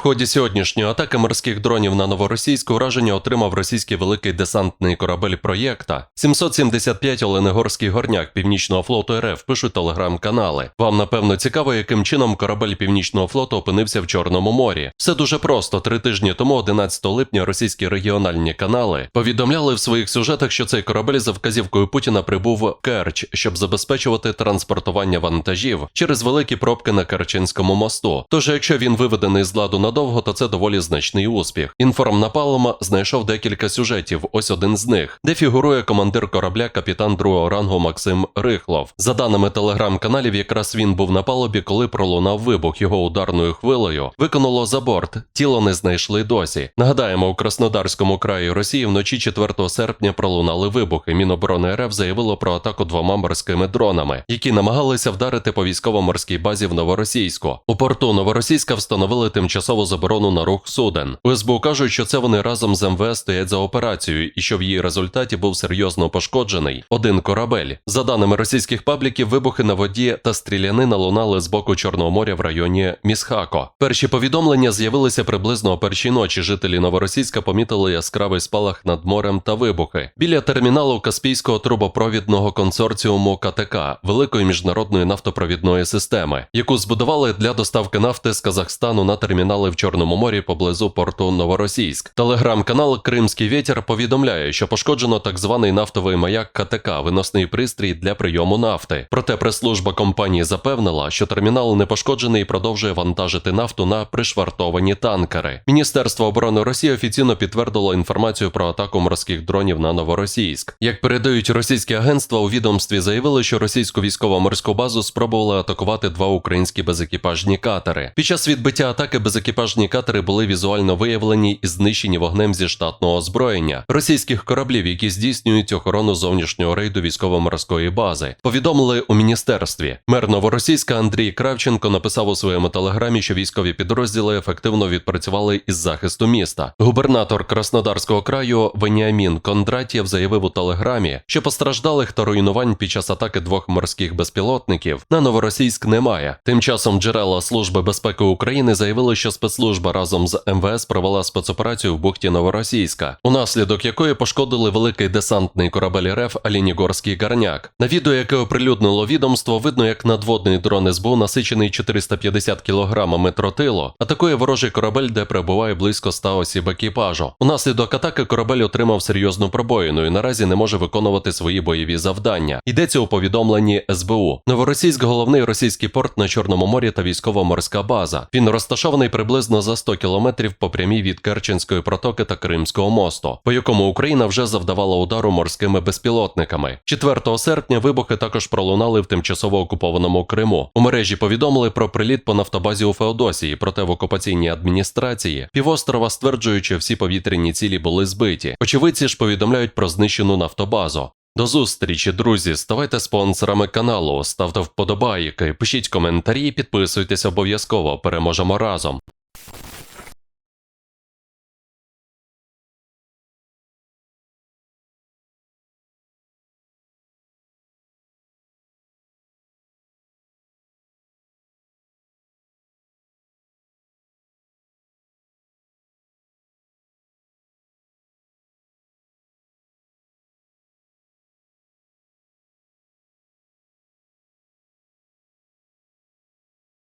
В ході сьогоднішньої атаки морських дронів на новоросійську враження отримав російський великий десантний корабель проєкта 775 Оленегорський горняк Північного флоту РФ пишуть телеграм-канали. Вам напевно цікаво, яким чином корабель Північного флоту опинився в Чорному морі. Все дуже просто. Три тижні тому, 11 липня, російські регіональні канали повідомляли в своїх сюжетах, що цей корабель за вказівкою Путіна прибув в Керч, щоб забезпечувати транспортування вантажів через великі пробки на Керченському мосту. Тож, якщо він виведений з ладу надовго, то це доволі значний успіх. Інформнапалом знайшов декілька сюжетів. Ось один з них, де фігурує командир корабля, капітан другого рангу Максим Рихлов. За даними телеграм-каналів, якраз він був на палубі, коли пролунав вибух. Його ударною хвилею викинуло за борт. Тіло не знайшли досі. Нагадаємо, у Краснодарському краї Росії вночі 4 серпня пролунали вибухи. Міноборони РФ заявило про атаку двома морськими дронами, які намагалися вдарити по військово-морській базі в Новоросійську. У порту Новоросійська встановили тимчасову заборону на рух суден. У СБУ кажуть, що це вони разом з МВС стоять за операцією, і що в її результаті був серйозно пошкоджений один корабель. За даними російських пабліків, вибухи на воді та стрілянина лунали з боку Чорного моря в районі Місхако. Перші повідомлення з'явилися приблизно о першій ночі. Жителі Новоросійська помітили яскравий спалах над морем та вибухи біля терміналу Каспійського трубопровідного консорціуму КТК великої міжнародної нафтопровідної системи, яку збудували для доставки нафти з Казахстану на термінали в Чорному морі поблизу порту Новоросійськ. Телеграм-канал Кримський вітер повідомляє, що пошкоджено так званий нафтовий маяк КТК, виносний пристрій для прийому нафти. Проте прес-служба компанії запевнила, що термінал не пошкоджений і продовжує вантажити нафту на пришвартовані танкери. Міністерство оборони Росії офіційно підтвердило інформацію про атаку морських дронів на Новоросійськ. Як передають російські агентства, у відомстві заявили, що російську військово-морську базу спробували атакувати два українські безекіпажні катери. Під час відбиття атаки безекіпажні катери були візуально виявлені і знищені вогнем зі штатного озброєння російських кораблів, які здійснюють охорону зовнішнього рейду військово-морської бази. Повідомили у міністерстві. Мер Новоросійська Андрій Кравченко написав у своєму телеграмі, що військові підрозділи ефективно відпрацювали із захисту міста. Губернатор Краснодарського краю Веніамін Кондратєв заявив у телеграмі, що постраждалих та руйнувань під час атаки двох морських безпілотників на Новоросійськ немає. Тим часом джерела Служби безпеки України заявили, що спецслужба разом з МВС провела спецоперацію в бухті Новоросійська, унаслідок якої пошкодили великий десантний корабель РФ Алінігорський гарняк. На відео, яке оприлюднило відомство, видно, як надводний дрон СБУ, насичений 450 кілограмами тротилу, атакує ворожий корабель, де перебуває близько 100 осіб екіпажу. Унаслідок атаки корабель отримав серйозну пробоїну і наразі не може виконувати свої бойові завдання. Йдеться у повідомленні СБУ. Новоросійськ головний російський порт на Чорному морі та військово-морська база. Він розташований приблизно за 100 кілометрів по прямій від Керченської протоки та Кримського мосту, по якому Україна вже завдавала удару морськими безпілотниками. 4 серпня вибухи також пролунали в тимчасово окупованому Криму. У мережі повідомили про приліт по нафтобазі у Феодосії, проте в окупаційній адміністрації півострова стверджують, що всі повітряні цілі були збиті. Очевидці ж повідомляють про знищену нафтобазу. До зустрічі, друзі. Ставайте спонсорами каналу, ставте вподобайки, пишіть коментарі, підписуйтесь обов'язково. Переможемо разом.